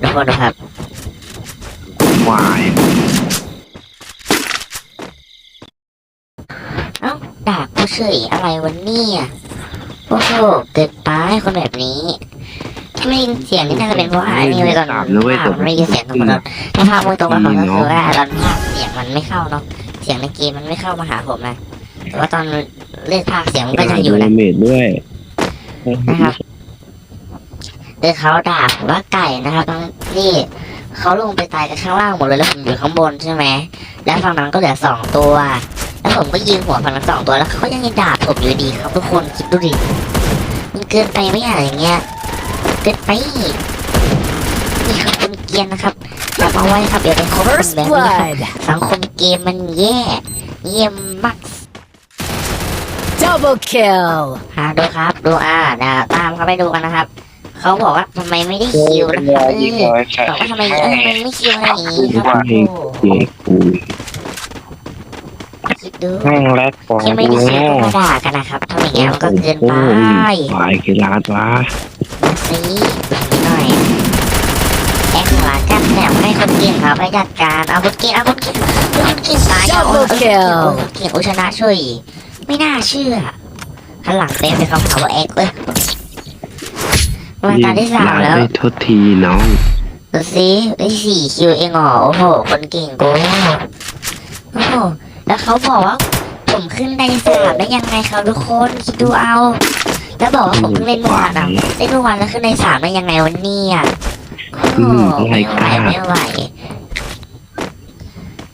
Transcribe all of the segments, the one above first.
ทุกคนนะครับ วายเอ้าด่ากูเฉยอะไรวันนี้โอ้โหเกิดไปคนแบบนี้ถ้าไม่ได้ยินเสียงนี่น่าจะเป็นเพราะว่าอันนี้ไว้ก่อนภาพมันไม่ได้ยินเสียงทุกคนถ้าภาพมือตรงกับผมก็คือว่าตอนภาพเสียงมันไม่เข้าเนาะเสียงในเกมมันไม่เข้ามาหาผมนะแต่ว่าตอนเล่นภาคเสียงมันก็ยังอยู่นะ เมดด้วย นะครับ เดินเขาด่าผมว่าไก่นะครับทั้งที่เขาลงไปตายกันข้างล่างหมดเลยแล้วผมอยู่ข้างบนใช่ไหมแล้วฝั่งนั้นก็เหลือสองตัว แล้วผมก็ยิงหัวฝั่งนั้นสองตัวแล้วเขาก็ยังด่าผมอยู่ดีครับทุกคนคิดดูดิมันเกินไปไหมอะอย่างเงี้ยเกินไปนี่ครับคนเกรียนนะครับอย่ามาไว้ครับอย่าเป็นคน First แบบนี้ครับ blood. สังคมเกมมันแย่เยี่ยมมาก Double kill. ฮะดูครับ ดูอ่านะตามเขาไปดูกันนะครับ เขาบอกว่าทำไมไม่ได้คิวนะครับเออบอกว่าทำไมเออทำไมไม่คิวอะไรอย่างนี้ครับโอ้โหเจ๊กูคิดดูแม่งแรกฟองที่ไม่กูได้คิวแน่ก็มาด่ากันนะครับทำอย่างเงี้ยมันก็เกินไปวายกีฬาดวะสิแบบนี้หน่อยแอคหลากันแถมให้คนเก่งครับไปจัดการเอาคนเก่งเอาคนเก่งเอาคนเก่งตายเอาเอาคนเก่งเอาคนเก่งอุยชนะช่วยไม่น่าเชื่อหันหลังเต็มไปเขาหาว่าแอคเว้ย มาตาที่สามแล้วได้โทษทีน้องดูสิได้สี่คิวเองเหรอโอ้โห คนเก่งกูโอ้โห แล้วเขาบอกว่า ผมขึ้นได้สามได้ยังไงครับทุกคนคิดดูเอา แล้วบอกว่าผมเพิ่งเล่นเมื่อวานอะเล่นเมื่อวานแล้วขึ้นได้สามได้ยังไงวันนี้อะโอ้โหไม่ไหวไม่ไหว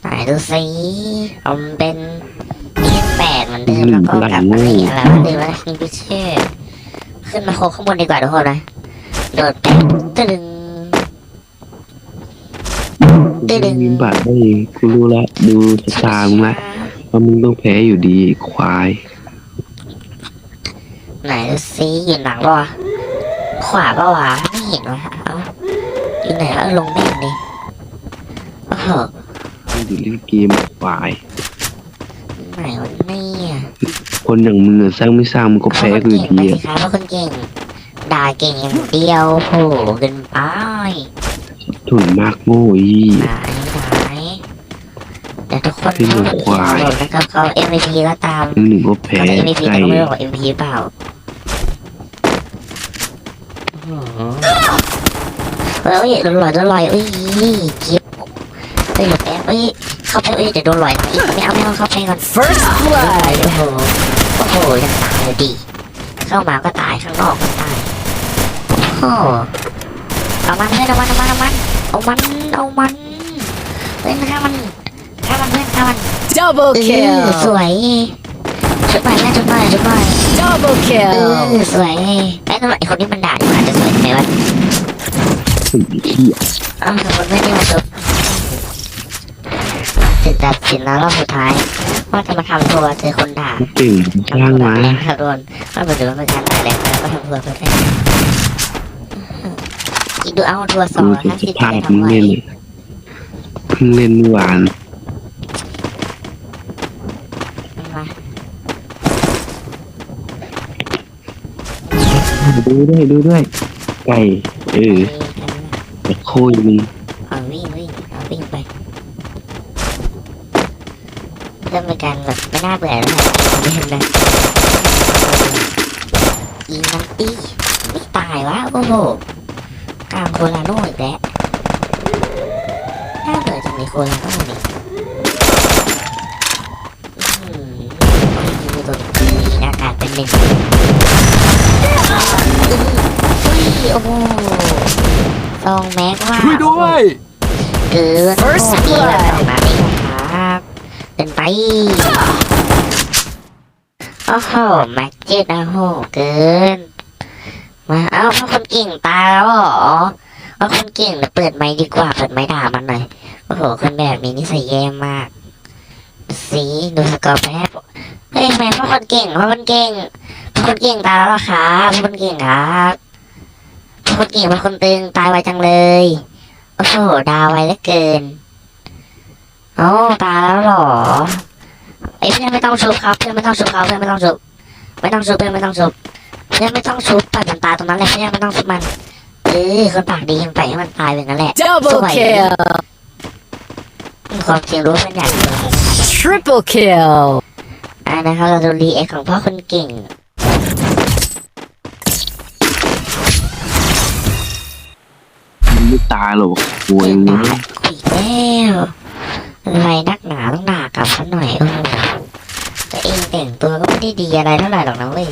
ไหนดูสิผมเป็นยี่แปดเหมือนเดิมแล้วก็กลับมาอีกแล้วเดิมแล้วนี่พิเชษขึ้นมาโคกข้างบนดีกว่าทุกคนนะ โดดตึ้งตึ้งยิงบัตรได้กูรู้ละดูสตามึงละว่ามึงต้องแพ้อยู่ดีควาย ไหนซีอยู่หลังปะวะขวาปะวะไม่เห็นวะเอ้าอยู่ไหนเออลงแม่งดิโอ้โหอยู่เล่นเกมควายไหนวะเนี่ยคนอย่างมึงอะสร้างไม่สร้างมึงก็แพ้กูอยู่ดีอะครับว่าคนเก่ง ด่าเก่งอย่างเดียวโหเกินไปถุนมากโง่อีไหนไหนแต่ทุกคนพี่หนูควายโหลดนะครับเขา MVP ก็ตามมึงหนึ่งก็แพ้เขาจะ MVP ไก่แต่ก็ไม่รู้ว่า MVP เปล่าเฮ้ยโดนลอยโดนลอยเอ้ยเก็บเฮ้ยแป๊บเอ้ยเข้าไปเอ้ยเดี๋ยวโดนลอยอีกไม่เอาไม่เอาเข้าไปก่อน First โอ้ blood. โหโอ้โหยังตายอยู่ดี เข้ามาก็ตายข้างนอกก็ตาย โอ้เอามันเพื่อนเอามันเอามันเอามันเอามันเอามันเฮ้ยฆ่ามันฆ่ามันเพื่อนฆ่ามัน Double เอ kill. สวยชุดใหม่แม่ชุดใหม่ชุดใหม่ Double เอ kill. อสวยไอ้ตัวไอ้คนนี้มันด่าดีกว่าจะสวยทำไมวะเหี้ยอ้าวคนไม่ได้มาชุบถึงตัดสินแล้วรอบสุดท้าย ว่าจะมาทำตัวเจอคนด่าเก่งสร้างมา ครับโดนว่าเป็นถือว่าเป็นการด่าแรงแล้วก็ทำตัวเพื่อแค่คิดดูเอาทัวร์สองดูร้อยสิห้าสสิบภาพจะมึงทำไหวเล่นเลยเพิ่งเล่นเมื่อวานมาดูด้วยดูด้วยไก่เออแต่โค้ยมึงเอาวิ่งวิ่งเอาวิ่งไปเริ่มเป็นการแบบไม่น่าเบื่อแล้วนะไม่เห็นเลยยิงมันตีไม่ตายวะโอ้โห กลางโคลาโน่อีกแล้วน่าเบื่อจังเลยโคลาโน่นี่อืมยิงตัวนี้อากาศเป็นหนึ่งอุ้ยโอ้โหซองแม็กว่าช่วยด้วยเกิน First โอ้โห blood แบบนั้นเองครับเกินไปโอ้โหแม็กเจ็ดนะโหเกิน มาเอ้าเพราะคนเก่งตายแล้วเหรอว่าคนเก่งเดี๋ยวเปิดไมค์ดีกว่าเปิดไมค์ด่ามันหน่อยโอ้โหคนแบบนี้นิสัยแย่มากสีดูสกอร์แป๊บเฮ้ยทำไมเพราะคนเก่งเพราะคนเก่งเพราะคนเก่งตายแล้วหรอครับเพราะคนเก่งครับเพราะคนเก่งเพราะคนตึงตายไวจังเลยโอ้โหดาวไวเหลือเกินโอ้ตายแล้วหรอไอ้ยเพื่อนไม่ต้องชุบครับเพื่อนไม่ต้องชุบเขาเพื่อนไม่ต้องชุบไม่ต้องชุบเพื่อนไม่ต้องชุบ เพื่อนไม่ต้องชุบปล่อยมันตายตรงนั้นเลยเพื่อนไม่ต้องชุบมันเออคนปากดียังไปให้มันตายอย่างนั้นแหละ Double Wait. kill. ความจริงรู้เป็นอย่างเดียว Triple kill. อ่านะครับเราดูรีแอคของพ่อคนเก่งมันไม่ตายหรอกโวยตานะยอีกแล้วอะไรนักหนาต้องด่ากลับซะหน่อยโอ้โหตัวเองแต่งตัวก็ไม่ได้ดีอะไรเท่าไหร่หรอกนะเว้ย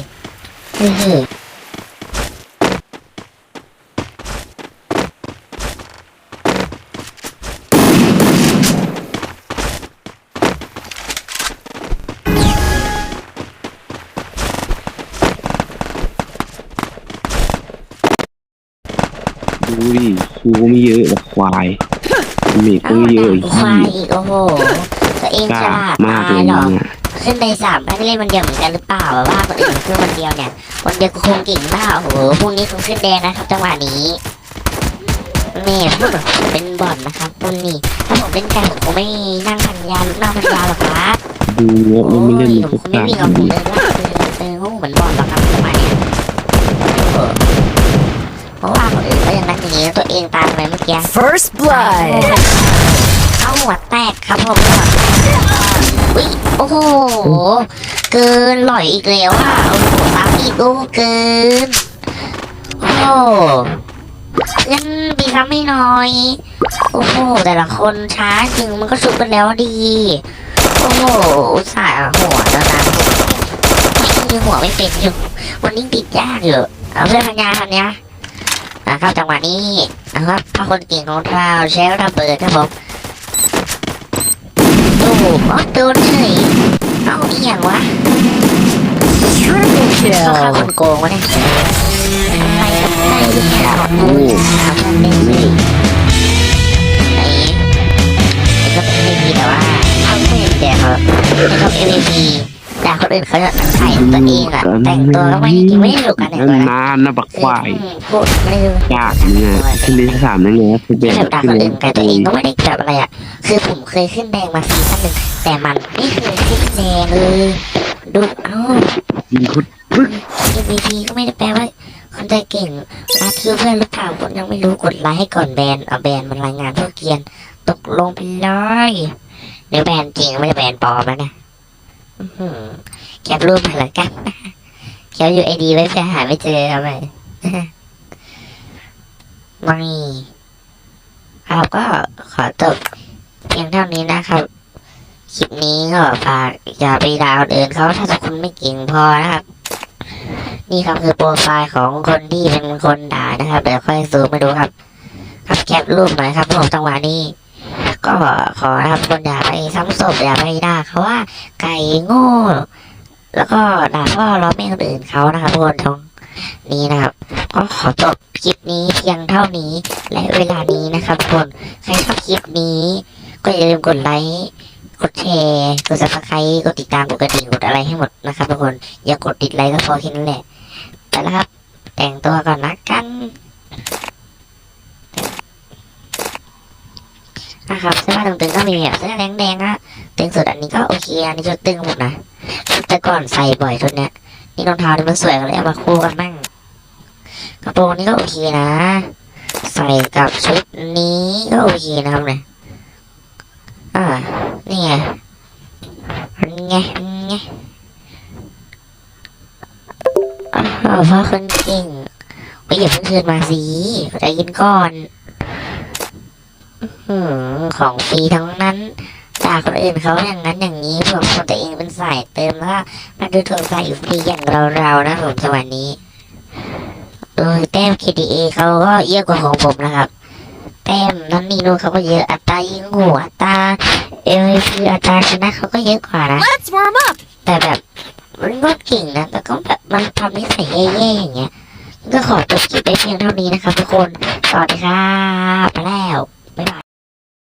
เฮ้ยดูดิคูก็ไม่เยอะหรอกควายเมกก็เอ้าไม่เยด่าอะไอ้ควาเหี้ยยอีกโอ้โหตัวเองกฉล้าลาดมากตาเลยยเหรอเนี่ย ขึ้นในสามไม่ได้เล่นวันเดียวเหมือนกันหรือเปล่าแบบว่าคนอื่นขึ้นวันเดียวเนี่ยวันเดียวก็คงเก่งมากโอ้โหพรุ่งนี้คงขึ้นแดงนะครับจังหวะนี้แม่พูดแบบเป็นบอลนะครับพรุ่งนี้ถ้าผมเล่นไก่ผมคงไม่นั่งพันยาลุกนั่งพันยาหรอกครับดูแล้วมันไม่เล่นมันยผก็มคงไม่ตายวิ่งกับผมเดินลากเดินเดินงูเหมือนบอลหรอกครับจังหวะเนี้ยเพราะว่าคนอื่นก็ยังนั่งอย่างนี้ตัวเองตามไปเมื่อกี้ First blood. เข้าหัวแตกครับผมอุ้ย อ้โห เกินหล่อยอีกแล้วอะโอ้โหตามอีกโอ้เกิน โอ้โหงั้นบีซ้ำไม่น้อย โอ้โห แต่ละคนช้าจริงมันก็ชุบกันแล้วดี โอ้โหส่าห์หัวแล้วนะยังหัวไม่เป็นอยู่วันนี้ติดยากอยู่เอาเพื่อนพัญญาคันเนี้ยนะครับจังหวะนี้นะครับพระคนเก่งของเราเชลระเบิดครับผม โอ้โหอ๋อโดนเฉยเอาอีหยังวะเขาฆ่าคนโกงวะเนี่ยไรกับใครเนี่ยเอาโอ้ยถามมันเป็นสิไอ้ไอ้ก็เป็น MVP แต่ว่าเขาไม่เห็นแต่เขาไอ้เป็นเอวี คนอื่นเขาจะใส่ตัวเองอะแต่งตัวก็ไม่ไม่ได้ถูกกันแต่งตัวนะนานนะบักควายคือพูดไม่รู้ยากเนี่ยขึ้นลนสามนั่นไงคือที่แบแบบบด่าขึ้คนนเอื่นแต่ตัวเองก็ไม่ได้แบบอะไรอะคือผมเคยขึ้นแดงมาซีซั่นหนึ่งแต่มันไม่เคยขึ้นแดงเลยดูเอ้ายิงคุด MVP ก็ไม่ได้แปลว่าคนใจเก่งรักคือเพื่อนหรือเปล่าคนยังไม่รู้กดไลค์ให้ก่อนแบนเอาแบนมันรายงานพวกเกียนตกลงไปเลยเดี๋ยวแบนจริงไม่ได้แบนปลอมแล้วนะอื้อหือ แคปรูปมาล้วกันแคปอยู่ไอดีไว้เพื่อหาไม่เจอเอาไปไม่ครับก็ขอจบเพียงเท่านี้นะครับ คลิปนี้ก็ฝากอย่าไปดาวน์เดินเขาถ้าคุณไม่เก่งพอนะครับ นี่ครับคือโปรไฟล์ของคนที่เป็นคนด่านะครับเดี๋ยวค่อยซูมมาดูครับ ครับแคปรูปหน่อยครับผมจังหวะนี้ ก็ขอครับคนอย่าไปซ้ำศพอย่าไปด่าเขาว่าไก่โง่ แล้วก็ด่าพ่อล้อแม่คนอื่นเขานะครับทุกคนตรงนี้นะครับ ก็ขอจบคลิปนี้เพียงเท่านี้ และเวลานี้นะครับทุกคนใครชอบคลิปนี้ ก็อย่าลืมกดไลค์กดแชร์กดซับสไครต์กดติดตามกดกระดิ่งกดอะไรให้หมดนะครับทุกคนอย่ากดติดไลค์ก็พอแค่นั้นแหละไปแล้วครับ แต่งตัวก่อนนะกัน นะครับเสื้อผ้าตึงๆก็มีแบบเสื้อแดงๆนะตึงสุดอันนี้ก็โอเคอันนี้ชุดตึงหมดนะแต่ก่อนใส่บ่อยชุดเนี้ยนี่รองเท้าที่มันสวยก็เลยเอามาคู่กันบ้างกระโปรงนี้ก็โอเคนะ ใส่กับชุดนี้ก็โอเคนะครับเนี่ยอ่านี่ไงนี่ไงนี่ไงอ้าวพ่อคนเก่งไปอย่าเพิ่งคืนมาสิจเย็นก่อนอื้อหือ ของฟรีทั้งนั้นด่าคนอื่นเขาอย่างนั้นอย่างนี้ผมของตัวเองเป็นสายเติมแล้วก็มาดูถูกสายฟรีอย่างเราๆนะผมสวัสนี้โดยแต้ม KDA เขาก็เยอะกว่าของผมนะครับ แต้มนั่นนี่นู่นเขาก็เยอะอัตรายิงหัวอัตราเอลพีอัตราชนะเขาก็เยอะกว่านะ Let's warm up. แต่แบบมันก็เก่งนะแต่ก็แบบมันทำนิสัยแย่ๆอย่างเงี้ยก็ขอจบคลิปไปเพียงเท่านี้นะครับทุกคน สวัสดีครับ ไปแล้ว 没来